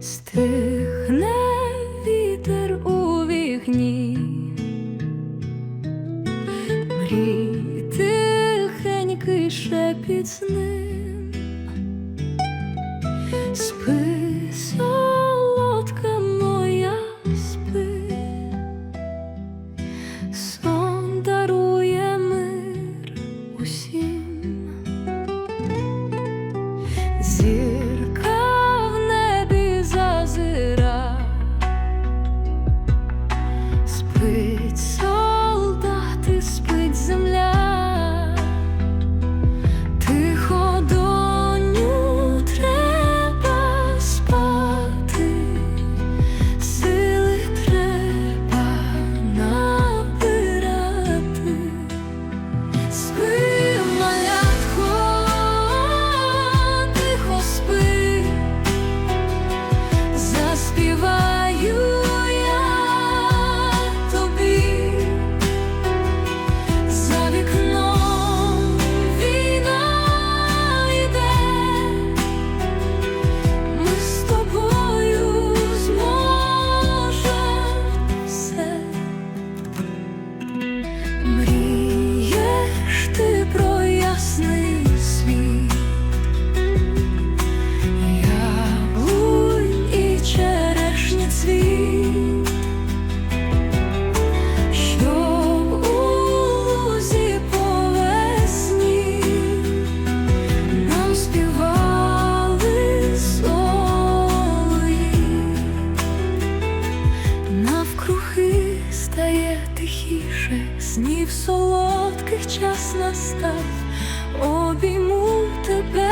стихне вітер у вікні, мрій тихенький шепіт ним. спи. снів солодких час настав, обійму тебе.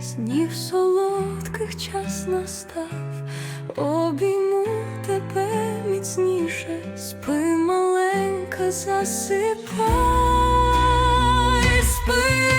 снів солодких час настав, обійму тебе міцніше, спи маленька засипай, спи.